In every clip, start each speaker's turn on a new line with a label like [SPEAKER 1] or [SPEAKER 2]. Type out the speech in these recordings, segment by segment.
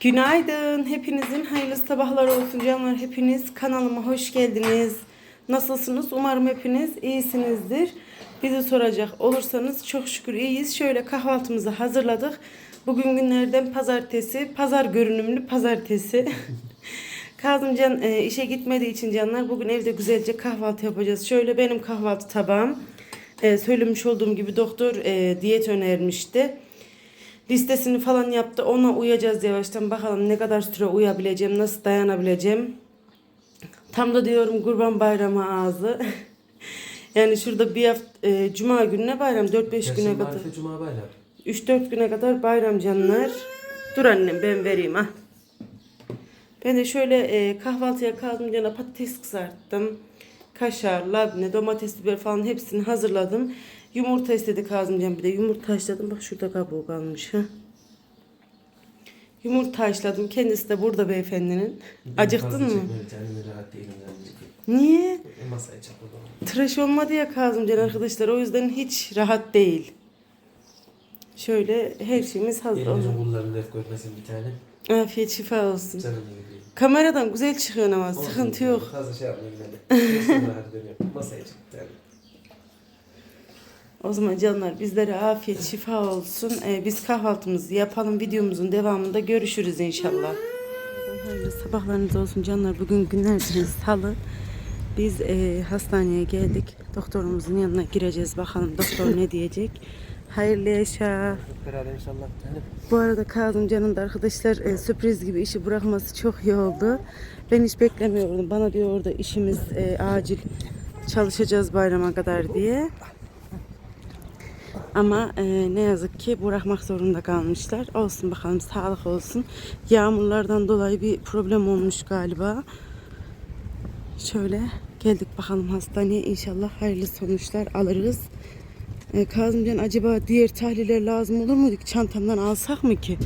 [SPEAKER 1] Günaydın. Hepinizin hayırlı sabahlar olsun canlar. Hepiniz kanalıma hoş geldiniz. Nasılsınız? Umarım hepiniz iyisinizdir. Bizi soracak olursanız çok şükür iyiyiz. Şöyle kahvaltımızı hazırladık. Bugün günlerden pazartesi. Pazar görünümlü pazartesi. Kazımcan e, işe gitmediği için canlar bugün evde güzelce kahvaltı yapacağız. Şöyle benim kahvaltı tabağım. E, söylemiş olduğum gibi doktor e, diyet önermişti listesini falan yaptı. Ona uyacağız yavaştan. Bakalım ne kadar süre uyabileceğim, nasıl dayanabileceğim. Tam da diyorum Kurban Bayramı ağzı. yani şurada bir hafta e, Cuma gününe bayram 4-5 güne kadar.
[SPEAKER 2] Cuma bayram.
[SPEAKER 1] 3-4 güne kadar bayram canlar. Dur annem ben vereyim ha. Ben de şöyle e, kahvaltıya kaldım yana patates kızarttım. Kaşar, labne, domates, biber falan hepsini hazırladım. Yumurta istedi Kazımcan bir de yumurta haşladım. Bak şurada kabuğu kalmış ha. Yumurta haşladım. Kendisi de burada beyefendinin. Acıktın mı?
[SPEAKER 2] Kendimi rahat değilim.
[SPEAKER 1] Niye?
[SPEAKER 2] E, Masaya.
[SPEAKER 1] Tıraş olmadı ya Kazımcan arkadaşlar. O yüzden hiç rahat değil. Şöyle her şeyimiz hazır
[SPEAKER 2] Elinizin
[SPEAKER 1] oldu.
[SPEAKER 2] kullarını def görmesin bir tane.
[SPEAKER 1] Afiyet şifa olsun.
[SPEAKER 2] Canım.
[SPEAKER 1] Kameradan güzel çıkıyorsun ama sıkıntı yok.
[SPEAKER 2] Fazla şey yapmayın ben de. Masaya çık.
[SPEAKER 1] O zaman canlar bizlere afiyet şifa olsun. Ee, biz kahvaltımızı yapalım. Videomuzun devamında görüşürüz inşallah. Hayırlı sabahlarınız olsun canlar. Bugün günlerden salı. Biz e, hastaneye geldik. Doktorumuzun yanına gireceğiz. Bakalım doktor ne diyecek. Hayırlı yaşa.
[SPEAKER 2] İnşallah.
[SPEAKER 1] Bu arada Kazımcan'ın da arkadaşlar e, sürpriz gibi işi bırakması çok iyi oldu. Ben hiç beklemiyordum. Bana diyor orada işimiz e, acil çalışacağız bayrama kadar diye. Ama e, ne yazık ki bırakmak zorunda kalmışlar. Olsun bakalım sağlık olsun. Yağmurlardan dolayı bir problem olmuş galiba. Şöyle geldik bakalım hastaneye. İnşallah hayırlı sonuçlar alırız. E, Kazımcan acaba diğer tahliller lazım olur muydu çantamdan alsak mı ki?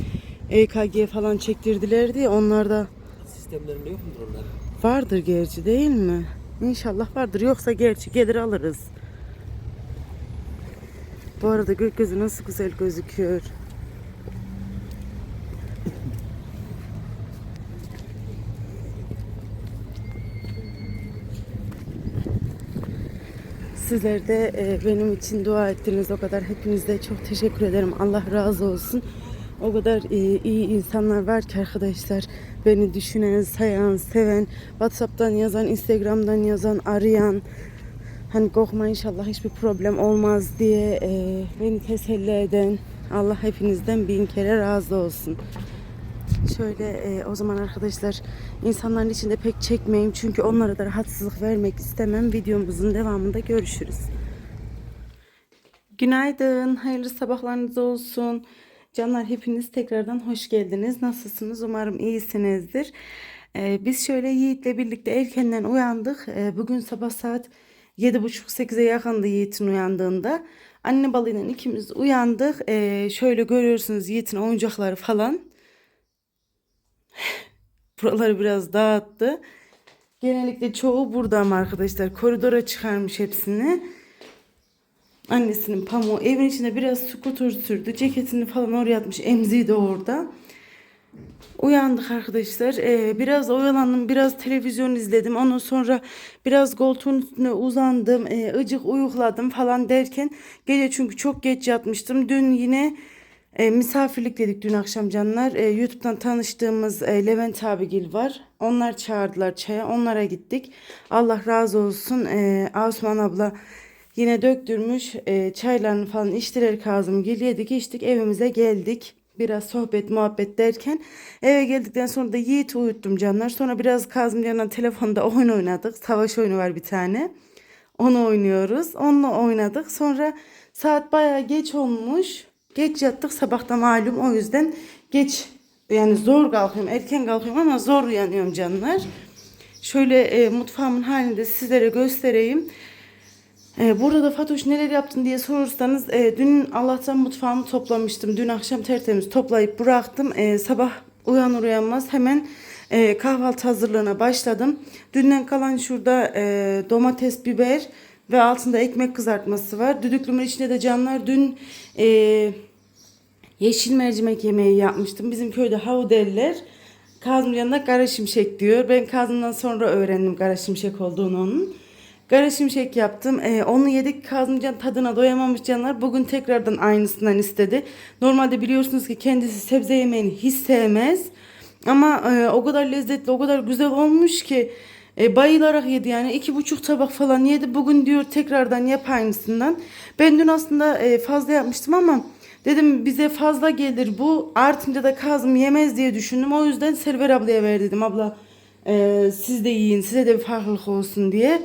[SPEAKER 1] EKG falan çektirdiler diye onlarda
[SPEAKER 2] sistemlerinde yok mudur onların?
[SPEAKER 1] vardır gerçi değil mi? İnşallah vardır yoksa gerçi gelir alırız. Bu arada gökyüzü nasıl güzel gözüküyor. Sizler de e, benim için dua ettiniz o kadar. Hepinize çok teşekkür ederim. Allah razı olsun. O kadar e, iyi insanlar var ki arkadaşlar. Beni düşünen, sayan, seven, WhatsApp'tan yazan, Instagram'dan yazan, arayan. Hani korkma inşallah hiçbir problem olmaz diye e, beni teselli eden. Allah hepinizden bin kere razı olsun. Şöyle e, o zaman arkadaşlar insanların içinde pek çekmeyeyim çünkü onlara da rahatsızlık vermek istemem. Videomuzun devamında görüşürüz. Günaydın, hayırlı sabahlarınız olsun. Canlar hepiniz tekrardan hoş geldiniz. Nasılsınız? Umarım iyisinizdir. E, biz şöyle Yiğit'le birlikte erkenden uyandık. E, bugün sabah saat 7.30-8'e yakındı Yiğit'in uyandığında. Anne balıyla ikimiz uyandık. E, şöyle görüyorsunuz Yiğit'in oyuncakları falan. Buraları biraz dağıttı. Genellikle çoğu burada ama arkadaşlar koridora çıkarmış hepsini. Annesinin pamuğu evin içinde biraz skuter sürdü. Ceketini falan oraya atmış. Emziği de orada. Uyandık arkadaşlar. Ee, biraz oyalandım. Biraz televizyon izledim. Ondan sonra biraz koltuğun üstüne uzandım. Ee, ıcık uyukladım falan derken gece çünkü çok geç yatmıştım. Dün yine e, misafirlik dedik dün akşam canlar. E, YouTube'dan tanıştığımız e, Levent abigil var. Onlar çağırdılar çaya. Onlara gittik. Allah razı olsun. E, Asuman abla yine döktürmüş. E, çaylarını falan içtiler Kazımgil. Yedik içtik evimize geldik. Biraz sohbet muhabbet derken eve geldikten sonra da Yiğit'i uyuttum canlar. Sonra biraz Kazımcan'la telefonda oyun oynadık. Savaş oyunu var bir tane. Onu oynuyoruz. Onunla oynadık. Sonra saat bayağı geç olmuş. Geç yattık sabahta malum o yüzden geç yani zor kalkıyorum erken kalkıyorum ama zor uyanıyorum canlar. Şöyle e, mutfağımın halini de sizlere göstereyim. E, burada Fatoş neler yaptın diye sorursanız e, dün Allah'tan mutfağımı toplamıştım. Dün akşam tertemiz toplayıp bıraktım. E, sabah uyanır uyanmaz hemen e, kahvaltı hazırlığına başladım. Dünden kalan şurada e, domates, biber ve altında ekmek kızartması var. Düdüklümün içinde de canlar dün e, yeşil mercimek yemeği yapmıştım. Bizim köyde havu derler. Kazım yanında kara şimşek diyor. Ben Kazım'dan sonra öğrendim kara şimşek olduğunu onun. Kara şimşek yaptım. Ee, onu yedik. Kazımcan tadına doyamamış canlar. Bugün tekrardan aynısından istedi. Normalde biliyorsunuz ki kendisi sebze yemeğini hiç sevmez. Ama e, o kadar lezzetli, o kadar güzel olmuş ki e, bayılarak yedi yani. iki buçuk tabak falan yedi. Bugün diyor tekrardan yap aynısından. Ben dün aslında e, fazla yapmıştım ama dedim bize fazla gelir bu. Artınca da Kazım yemez diye düşündüm. O yüzden Server ablaya ver dedim. Abla e, siz de yiyin, size de bir farklılık olsun diye.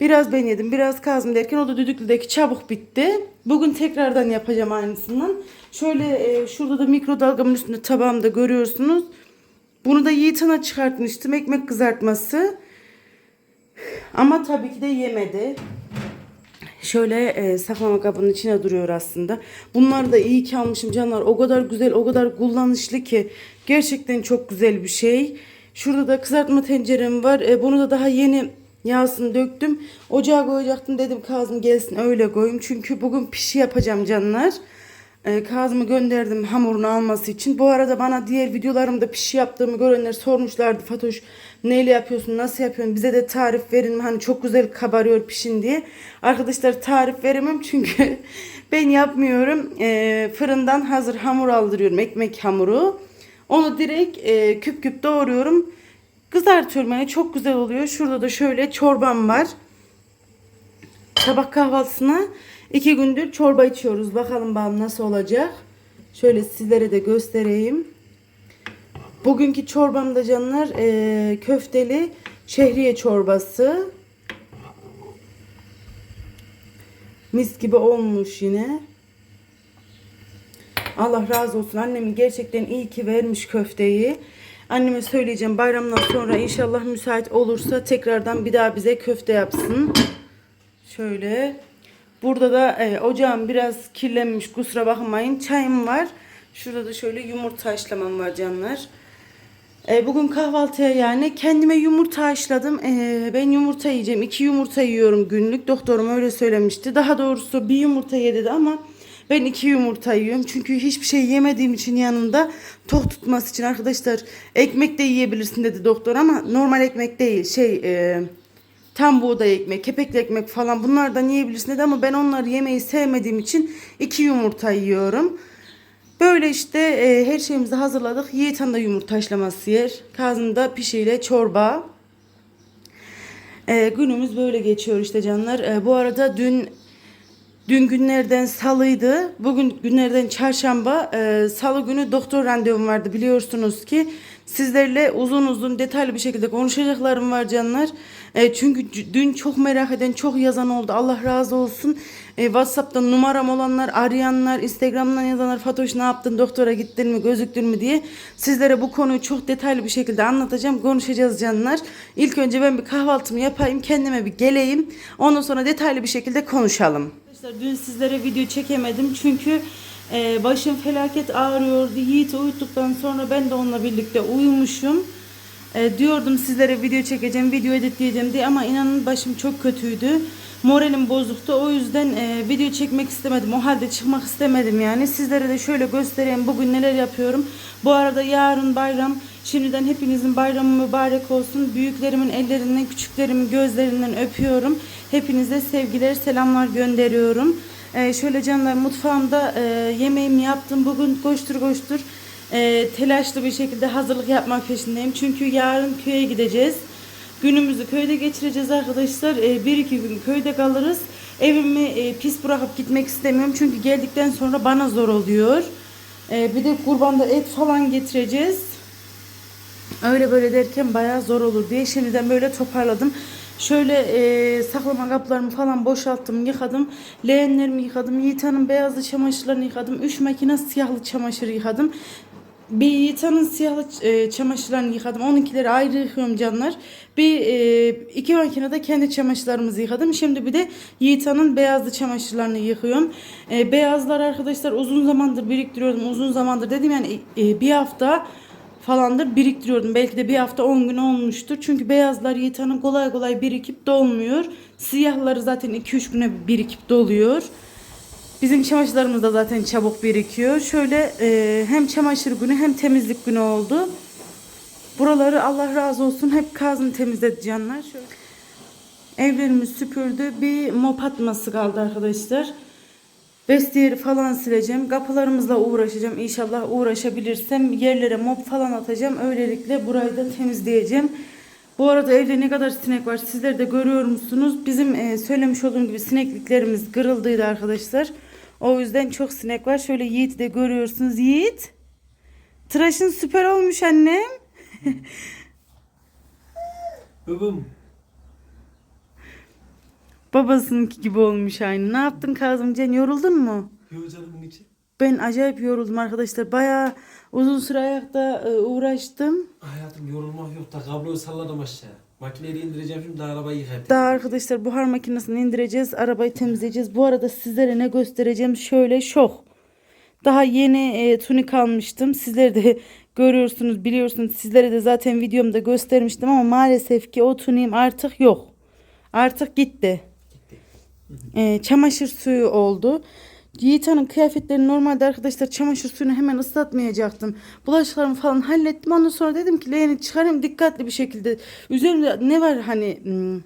[SPEAKER 1] Biraz ben yedim, biraz Kazım derken o da düdüklüdeki çabuk bitti. Bugün tekrardan yapacağım aynısından. Şöyle e, şurada da mikrodalgamın üstünde tabağımda görüyorsunuz. Bunu da Yiğitan'a çıkartmıştım. Ekmek kızartması. Ama tabii ki de yemedi. Şöyle e, saklama kabının içine duruyor aslında. Bunları da iyi ki almışım canlar. O kadar güzel, o kadar kullanışlı ki. Gerçekten çok güzel bir şey. Şurada da kızartma tencerem var. E, bunu da daha yeni yağsını döktüm. Ocağa koyacaktım dedim Kazım gelsin öyle koyayım. Çünkü bugün pişi yapacağım canlar. E, Kazım'ı gönderdim hamurunu alması için. Bu arada bana diğer videolarımda pişi yaptığımı görenler sormuşlardı. Fatoş neyle yapıyorsun, nasıl yapıyorsun, bize de tarif verin. Hani çok güzel kabarıyor pişin diye. Arkadaşlar tarif veremem çünkü ben yapmıyorum. E, fırından hazır hamur aldırıyorum, ekmek hamuru. Onu direkt e, küp küp doğruyorum. Kızartıyorum yani çok güzel oluyor. Şurada da şöyle çorbam var. Sabah kahvaltısına iki gündür çorba içiyoruz. Bakalım bakalım nasıl olacak. Şöyle sizlere de göstereyim. Bugünkü çorbamda canlar eee, köfteli şehriye çorbası. Mis gibi olmuş yine. Allah razı olsun. Annem gerçekten iyi ki vermiş köfteyi. Anneme söyleyeceğim bayramdan sonra inşallah müsait olursa tekrardan bir daha bize köfte yapsın. Şöyle. Burada da e, ocağım biraz kirlenmiş kusura bakmayın. Çayım var. Şurada da şöyle yumurta haşlamam var canlar. E, bugün kahvaltıya yani kendime yumurta haşladım. E, ben yumurta yiyeceğim. İki yumurta yiyorum günlük. Doktorum öyle söylemişti. Daha doğrusu bir yumurta ye dedi ama ben iki yumurta yiyorum. Çünkü hiçbir şey yemediğim için yanında tok tutması için arkadaşlar ekmek de yiyebilirsin dedi doktor ama normal ekmek değil. Şey e, tam buğday ekmek, kepekli ekmek falan bunlardan yiyebilirsin dedi ama ben onları yemeyi sevmediğim için iki yumurta yiyorum. Böyle işte e, her şeyimizi hazırladık. Yiğitan da yumurta haşlaması yer. Kazım da pişiyle çorba. E, günümüz böyle geçiyor işte canlar. E, bu arada dün dün günlerden salıydı. Bugün günlerden çarşamba. E, salı günü doktor randevum vardı biliyorsunuz ki. Sizlerle uzun uzun detaylı bir şekilde konuşacaklarım var canlar. E, çünkü dün çok merak eden, çok yazan oldu. Allah razı olsun. E, WhatsApp'tan numaram olanlar, arayanlar, Instagram'dan yazanlar Fatoş ne yaptın, doktora gittin mi, gözüktün mü diye sizlere bu konuyu çok detaylı bir şekilde anlatacağım. Konuşacağız canlar. İlk önce ben bir kahvaltımı yapayım, kendime bir geleyim. Ondan sonra detaylı bir şekilde konuşalım. Arkadaşlar dün sizlere video çekemedim çünkü e, başım felaket ağrıyordu. Yiğit'i uyuttuktan sonra ben de onunla birlikte uyumuşum. E, diyordum sizlere video çekeceğim, video editleyeceğim diye ama inanın başım çok kötüydü. Moralim bozuktu. O yüzden e, video çekmek istemedim. O halde çıkmak istemedim yani. Sizlere de şöyle göstereyim bugün neler yapıyorum. Bu arada yarın bayram. Şimdiden hepinizin bayramı mübarek olsun. Büyüklerimin ellerinden, küçüklerimin gözlerinden öpüyorum. Hepinize sevgiler, selamlar gönderiyorum. E, şöyle canlar mutfağımda e, yemeğimi yaptım. Bugün koştur koştur e, telaşlı bir şekilde hazırlık yapmak peşindeyim. Çünkü yarın köye gideceğiz. Günümüzü köyde geçireceğiz arkadaşlar. E, bir iki gün köyde kalırız. Evimi e, pis bırakıp gitmek istemiyorum. Çünkü geldikten sonra bana zor oluyor. E, bir de kurbanda et falan getireceğiz. Öyle böyle derken bayağı zor olur diye şimdiden böyle toparladım. Şöyle e, saklama kaplarımı falan boşalttım, yıkadım. Leğenlerimi yıkadım. Yiğitan'ın beyazlı çamaşırlarını yıkadım. Üç makine siyahlı çamaşır yıkadım. Bir Yiğitan'ın siyahlı e, çamaşırlarını yıkadım. Onunkileri ayrı yıkıyorum canlar. Bir e, iki makinede kendi çamaşırlarımızı yıkadım. Şimdi bir de Yiğitan'ın beyazlı çamaşırlarını yıkıyorum. E, beyazlar arkadaşlar uzun zamandır biriktiriyordum. Uzun zamandır dedim yani e, bir hafta falandır biriktiriyordum. Belki de bir hafta 10 gün olmuştur. Çünkü beyazlar Yiğitan'ın kolay kolay birikip dolmuyor. Siyahları zaten 2-3 güne birikip doluyor. Bizim çamaşırlarımız da zaten çabuk birikiyor. Şöyle e, hem çamaşır günü hem temizlik günü oldu. Buraları Allah razı olsun hep Kazım temizledi canlar. Şöyle. Evlerimiz süpürdü. Bir mop atması kaldı arkadaşlar. Vestiyeri falan sileceğim. Kapılarımızla uğraşacağım. İnşallah uğraşabilirsem yerlere mop falan atacağım. Öylelikle burayı da temizleyeceğim. Bu arada evde ne kadar sinek var sizler de görüyor musunuz? Bizim e, söylemiş olduğum gibi sinekliklerimiz kırıldıydı arkadaşlar. O yüzden çok sinek var. Şöyle Yiğit'i de görüyorsunuz. Yiğit. Tıraşın süper olmuş annem.
[SPEAKER 2] Babam.
[SPEAKER 1] Babasınınki gibi olmuş aynı. Ne yaptın Kazımcan? Yoruldun mu?
[SPEAKER 2] Yok canımın içi.
[SPEAKER 1] Ben acayip yoruldum arkadaşlar. Bayağı uzun süre ayakta e, uğraştım.
[SPEAKER 2] Hayatım yorulmak yok da kabloyu salladım aşağı. Makineyi indireceğim şimdi daha arabayı yıkayıp.
[SPEAKER 1] Daha arkadaşlar buhar makinesini indireceğiz. Arabayı temizleyeceğiz. Bu arada sizlere ne göstereceğim? Şöyle şok. Daha yeni e, tunik almıştım. Sizler de görüyorsunuz, biliyorsunuz. Sizlere de zaten videomda göstermiştim ama maalesef ki o tuniğim artık yok. Artık gitti. E, çamaşır suyu oldu. Yiğitan'ın kıyafetlerini normalde arkadaşlar çamaşır suyunu hemen ıslatmayacaktım. Bulaşıklarımı falan hallettim. Ondan sonra dedim ki leğeni çıkarayım dikkatli bir şekilde. Üzerimde ne var hani hmm,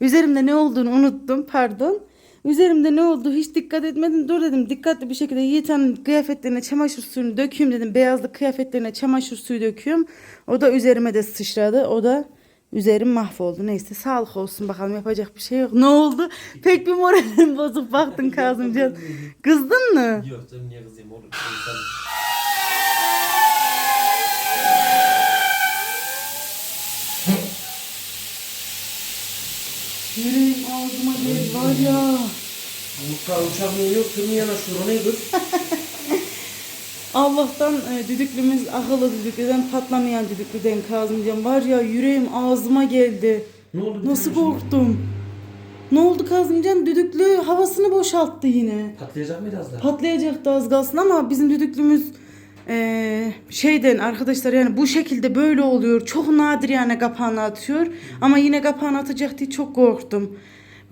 [SPEAKER 1] üzerimde ne olduğunu unuttum pardon. Üzerimde ne oldu hiç dikkat etmedim. Dur dedim dikkatli bir şekilde Yiğitan'ın kıyafetlerine çamaşır suyunu dökeyim dedim. Beyazlık kıyafetlerine çamaşır suyu döküyorum. O da üzerime de sıçradı. O da üzerim mahvoldu. Neyse sağlık olsun bakalım yapacak bir şey yok. Ne oldu? Pek bir moralim bozuk baktın Kazımcan. Kızdın mı?
[SPEAKER 2] Yok canım niye kızayım oğlum.
[SPEAKER 1] Yüreğim ağzıma geldi var ya.
[SPEAKER 2] Mutfağa uçak mı yok? Tüm yanaşıyor. O ne kız?
[SPEAKER 1] Allah'tan e, düdüklümüz akıllı düdüklüden patlamayan düdüklüden Kazımcan var ya yüreğim ağzıma geldi.
[SPEAKER 2] Ne oldu?
[SPEAKER 1] Nasıl korktum. Ne oldu Kazımcan? Düdüklü havasını boşalttı yine.
[SPEAKER 2] Patlayacak mıydı az daha?
[SPEAKER 1] Patlayacaktı az kalsın ama bizim düdüklümüz eee, şeyden arkadaşlar yani bu şekilde böyle oluyor. Çok nadir yani kapağını atıyor. Ama yine kapağını atacak diye çok korktum.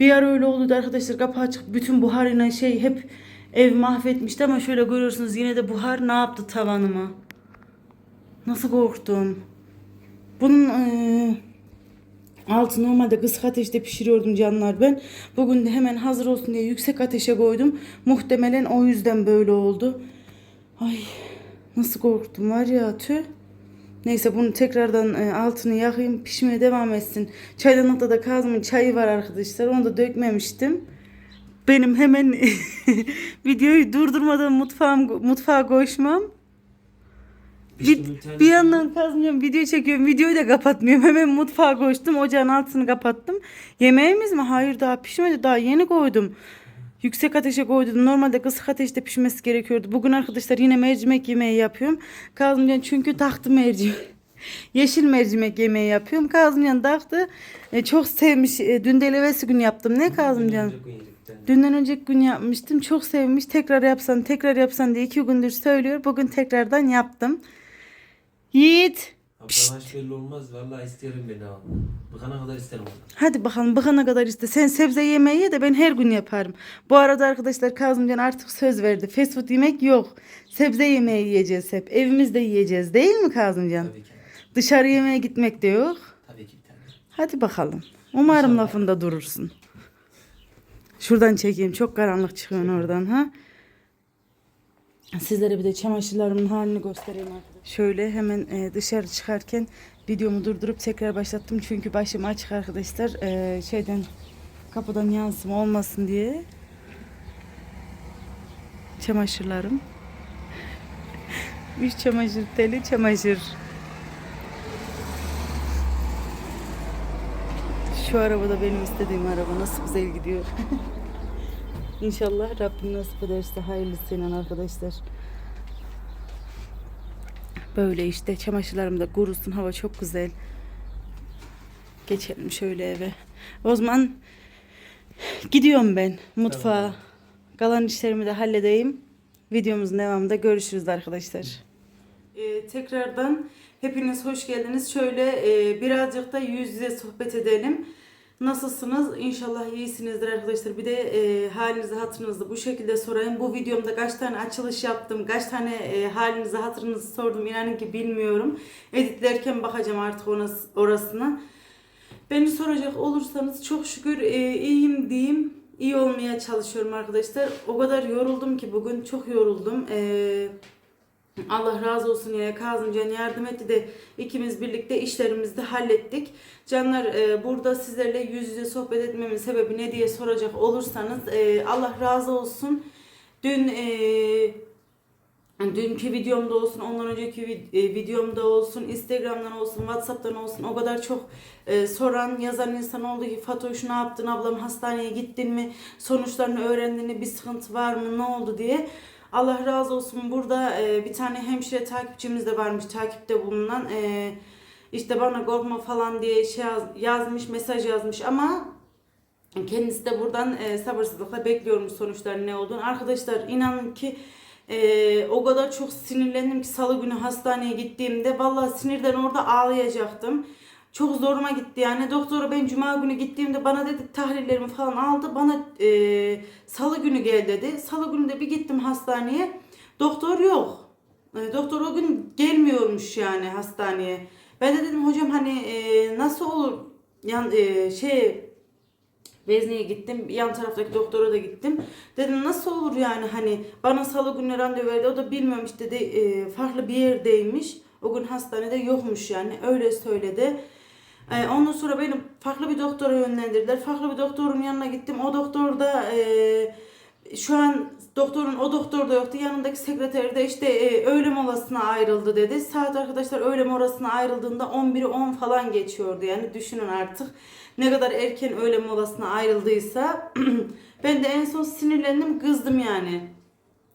[SPEAKER 1] Bir ara öyle oldu arkadaşlar kapağı açık bütün buharıyla şey hep ev mahvetmişti ama şöyle görüyorsunuz yine de buhar ne yaptı tavanıma. Nasıl korktum. Bunun eee Altı normalde kısık ateşte pişiriyordum canlar ben. Bugün de hemen hazır olsun diye yüksek ateşe koydum. Muhtemelen o yüzden böyle oldu. Ay nasıl korktum var ya tüh. Neyse bunu tekrardan e, altını yakayım pişmeye devam etsin. Çaydanlıkta da Kazım'ın çayı var arkadaşlar. Onu da dökmemiştim. Benim hemen videoyu durdurmadan mutfağım, mutfağa koşmam. Bir, bir yandan kazmıyorum video çekiyorum videoyu da kapatmıyorum. Hemen mutfağa koştum ocağın altını kapattım. Yemeğimiz mi? Hayır daha pişmedi daha yeni koydum. Yüksek ateşe koydum. Normalde kısık ateşte pişmesi gerekiyordu. Bugün arkadaşlar yine mercimek yemeği yapıyorum. Kazımcan çünkü taktı mercimek. Yeşil mercimek yemeği yapıyorum. Kazımcan taktı. E, çok sevmiş. E, dün de elevesi gün yaptım. Ne Kazımcan Dünden önceki gün yapmıştım. Çok sevmiş. Tekrar yapsan, tekrar yapsan diye iki gündür söylüyor. Bugün tekrardan yaptım. Yiğit.
[SPEAKER 2] Hiç belli olmaz. Vallahi isterim beni al. Bıkana kadar isterim onu.
[SPEAKER 1] Hadi bakalım bıkana kadar iste. Sen sebze yemeği ye de ben her gün yaparım. Bu arada arkadaşlar Kazımcan artık söz verdi. Fast food yemek yok. Sebze yemeği yiyeceğiz hep. Evimizde yiyeceğiz. Değil mi Kazımcan?
[SPEAKER 2] Tabii ki.
[SPEAKER 1] Dışarı yemeğe gitmek de yok.
[SPEAKER 2] Tabii ki tane.
[SPEAKER 1] Hadi bakalım. Umarım lafında durursun. Şuradan çekeyim. Çok karanlık çıkıyor oradan ha. Sizlere bir de çamaşırlarımın halini göstereyim arkadaşlar. Şöyle hemen e, dışarı çıkarken videomu durdurup tekrar başlattım. Çünkü başım açık arkadaşlar. E, şeyden kapıdan yansıma olmasın diye. Çamaşırlarım. Üç çamaşır teli çamaşır. Şu araba da benim istediğim araba. Nasıl güzel gidiyor. İnşallah Rabbim nasip ederse hayırlısıyla arkadaşlar. Böyle işte çamaşırlarım da kurusun. Hava çok güzel. Geçelim şöyle eve. O zaman gidiyorum ben mutfağa.
[SPEAKER 2] Tamam.
[SPEAKER 1] Kalan işlerimi de halledeyim. Videomuzun devamında görüşürüz arkadaşlar. Ee, tekrardan hepiniz hoş geldiniz. Şöyle e, birazcık da yüz yüze sohbet edelim. Nasılsınız? İnşallah iyisinizdir arkadaşlar. Bir de e, halinizi hatırınızı bu şekilde sorayım. Bu videomda kaç tane açılış yaptım, kaç tane e, halinizi hatırınızı sordum. İnanın ki bilmiyorum. Editlerken bakacağım artık onas- orasına. Beni soracak olursanız çok şükür e, iyiyim diyeyim. İyi olmaya çalışıyorum arkadaşlar. O kadar yoruldum ki bugün çok yoruldum. E, Allah razı olsun ya Kazımcan yardım etti de ikimiz birlikte işlerimizi de hallettik. Canlar e, burada sizlerle yüz yüze sohbet etmemin sebebi ne diye soracak olursanız e, Allah razı olsun. Dün e, dünkü videomda olsun, ondan önceki e, videomda olsun, Instagram'dan olsun, Whatsapp'tan olsun o kadar çok e, soran, yazan insan oldu ki Fatoş ne yaptın, ablam hastaneye gittin mi, sonuçlarını öğrendin mi, bir sıkıntı var mı, ne oldu diye. Allah razı olsun burada e, bir tane hemşire takipçimiz de varmış takipte bulunan. E, işte bana korkma falan diye şey yaz- yazmış, mesaj yazmış ama kendisi de buradan e, sabırsızlıkla bekliyorum sonuçların ne olduğunu. Arkadaşlar inanın ki e, o kadar çok sinirlendim ki salı günü hastaneye gittiğimde vallahi sinirden orada ağlayacaktım. Çok zoruma gitti yani. Doktora ben cuma günü gittiğimde bana dedi tahlillerimi falan aldı. Bana e, salı günü gel dedi. Salı günü de bir gittim hastaneye. Doktor yok. E, doktor o gün gelmiyormuş yani hastaneye. Ben de dedim hocam hani e, nasıl olur? Yan, e, şey Vezne'ye gittim. Yan taraftaki doktora da gittim. Dedim nasıl olur yani hani bana salı günü randevu verdi. O da bilmemiş dedi e, farklı bir yerdeymiş. O gün hastanede yokmuş yani öyle söyledi. E, ondan sonra beni farklı bir doktora yönlendirdiler. Farklı bir doktorun yanına gittim. O doktor da e, şu an doktorun o doktor da yoktu. Yanındaki sekreteri de işte e, öğle molasına ayrıldı dedi. Saat arkadaşlar öğle molasına ayrıldığında 11'i 10 falan geçiyordu. Yani düşünün artık ne kadar erken öğle molasına ayrıldıysa ben de en son sinirlendim kızdım yani.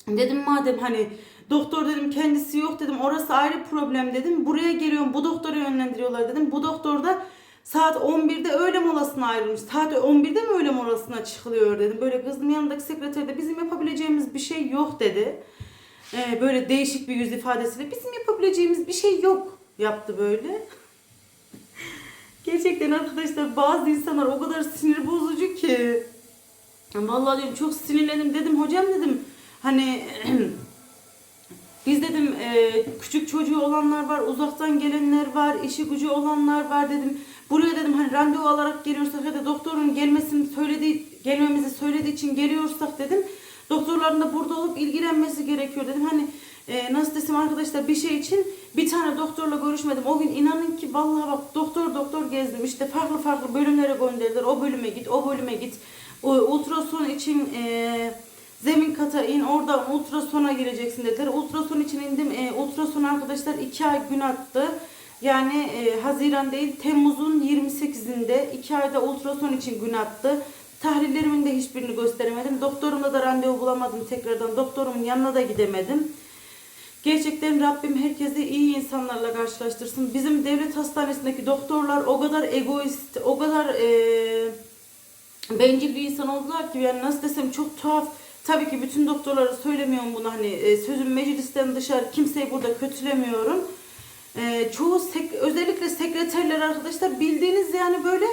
[SPEAKER 1] Dedim madem hani doktor dedim kendisi yok dedim orası ayrı problem dedim. Buraya geliyorum bu doktora yönlendiriyorlar dedim. Bu doktor da saat 11'de öğle molasına ayrılmış. Saat 11'de mi öğle molasına çıkılıyor dedim. Böyle kızdım yanındaki sekreter de bizim yapabileceğimiz bir şey yok dedi. Ee, böyle değişik bir yüz ifadesiyle bizim yapabileceğimiz bir şey yok yaptı böyle. Gerçekten arkadaşlar bazı insanlar o kadar sinir bozucu ki. Vallahi diyorum çok sinirlendim dedim hocam dedim hani biz dedim e, küçük çocuğu olanlar var uzaktan gelenler var işi gücü olanlar var dedim buraya dedim hani randevu alarak geliyorsak ya da doktorun gelmesini söylediği gelmemizi söylediği için geliyorsak dedim doktorların da burada olup ilgilenmesi gerekiyor dedim hani e, nasıl desem arkadaşlar bir şey için bir tane doktorla görüşmedim. O gün inanın ki vallahi bak doktor doktor gezdim. İşte farklı farklı bölümlere gönderdiler. O bölüme git, o bölüme git. O, ultrason için e, zemin kata in. Oradan ultrasona gireceksin dediler. Ultrason için indim. E, ultrason arkadaşlar iki ay gün attı. Yani e, Haziran değil Temmuz'un 28'inde iki ayda ultrason için gün attı. Tahlillerimin de hiçbirini gösteremedim. Doktorumla da randevu bulamadım tekrardan. Doktorumun yanına da gidemedim. Gerçekten Rabbim herkesi iyi insanlarla karşılaştırsın. Bizim devlet hastanesindeki doktorlar o kadar egoist, o kadar eee bencil bir insan oldular ki yani nasıl desem çok tuhaf. Tabii ki bütün doktorlara söylemiyorum bunu hani e, sözüm meclisten dışarı kimseyi burada kötülemiyorum. E, çoğu sek- özellikle sekreterler arkadaşlar bildiğiniz yani böyle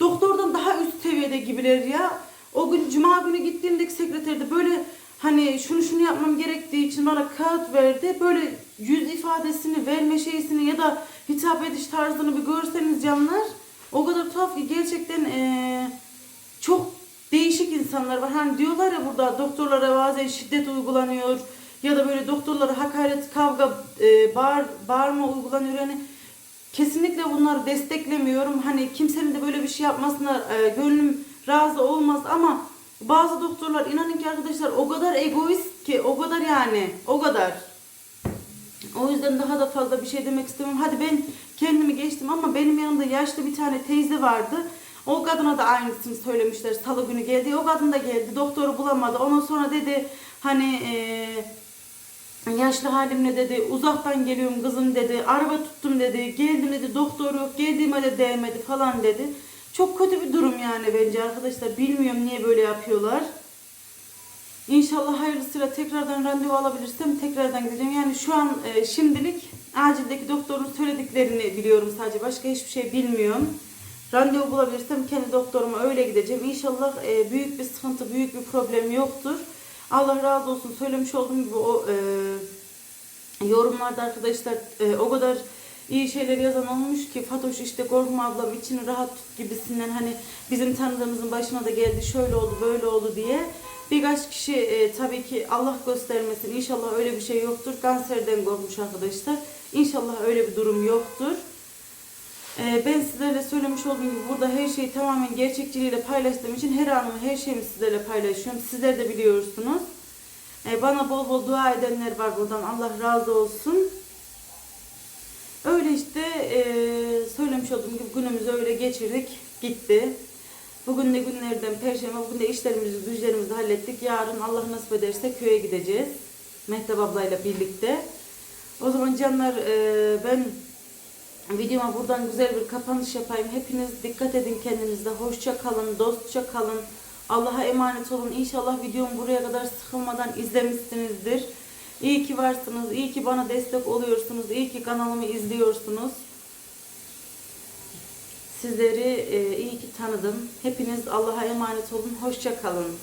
[SPEAKER 1] doktordan daha üst seviyede gibiler ya. O gün cuma günü gittiğimdeki sekreterde böyle hani şunu şunu yapmam gerektiği için bana kağıt verdi. Böyle yüz ifadesini verme şeysini ya da hitap ediş tarzını bir görseniz canlar. O kadar tuhaf ki gerçekten değişik insanlar var. Hani diyorlar ya burada doktorlara bazen şiddet uygulanıyor ya da böyle doktorlara hakaret, kavga, e, bağır, bağırma uygulanıyor. Yani kesinlikle bunları desteklemiyorum. Hani kimsenin de böyle bir şey yapmasına e, gönlüm razı olmaz ama bazı doktorlar inanın ki arkadaşlar o kadar egoist ki o kadar yani o kadar. O yüzden daha da fazla bir şey demek istemiyorum. Hadi ben kendimi geçtim ama benim yanımda yaşlı bir tane teyze vardı. O kadına da aynısını söylemişler. Salı günü geldi. O kadın da geldi. Doktoru bulamadı. Ondan sonra dedi hani eee Yaşlı halimle dedi uzaktan geliyorum kızım dedi araba tuttum dedi geldim dedi doktor yok geldiğime de değmedi falan dedi. Çok kötü bir durum yani bence arkadaşlar bilmiyorum niye böyle yapıyorlar. İnşallah hayırlısıyla tekrardan randevu alabilirsem tekrardan gideceğim. Yani şu an e, şimdilik acildeki doktorun söylediklerini biliyorum sadece başka hiçbir şey bilmiyorum. Randevu bulabilirsem kendi doktoruma öyle gideceğim. İnşallah e, büyük bir sıkıntı, büyük bir problem yoktur. Allah razı olsun. Söylemiş olduğum gibi o e, yorumlarda arkadaşlar e, o kadar iyi şeyler yazan olmuş ki Fatoş işte korkma ablam içini rahat tut gibisinden hani bizim tanıdığımızın başına da geldi şöyle oldu böyle oldu diye. Birkaç kişi e, tabii ki Allah göstermesin inşallah öyle bir şey yoktur. Kanserden korkmuş arkadaşlar. İnşallah öyle bir durum yoktur. Ee, ben sizlerle söylemiş olduğum gibi burada her şeyi tamamen gerçekçiliğiyle paylaştığım için her anımı her şeyimi sizlerle paylaşıyorum. Sizler de biliyorsunuz. Ee, bana bol bol dua edenler var buradan. Allah razı olsun. Öyle işte e, söylemiş olduğum gibi günümüzü öyle geçirdik. Gitti. Bugün de günlerden perşembe, bugün de işlerimizi, güçlerimizi hallettik. Yarın Allah nasip ederse köye gideceğiz. Mehtap ablayla birlikte. O zaman canlar e, ben videoma buradan güzel bir kapanış yapayım. Hepiniz dikkat edin kendinize. Hoşça kalın, dostça kalın. Allah'a emanet olun. İnşallah videomu buraya kadar sıkılmadan izlemişsinizdir. İyi ki varsınız. iyi ki bana destek oluyorsunuz. iyi ki kanalımı izliyorsunuz. Sizleri e, iyi ki tanıdım. Hepiniz Allah'a emanet olun. Hoşça kalın.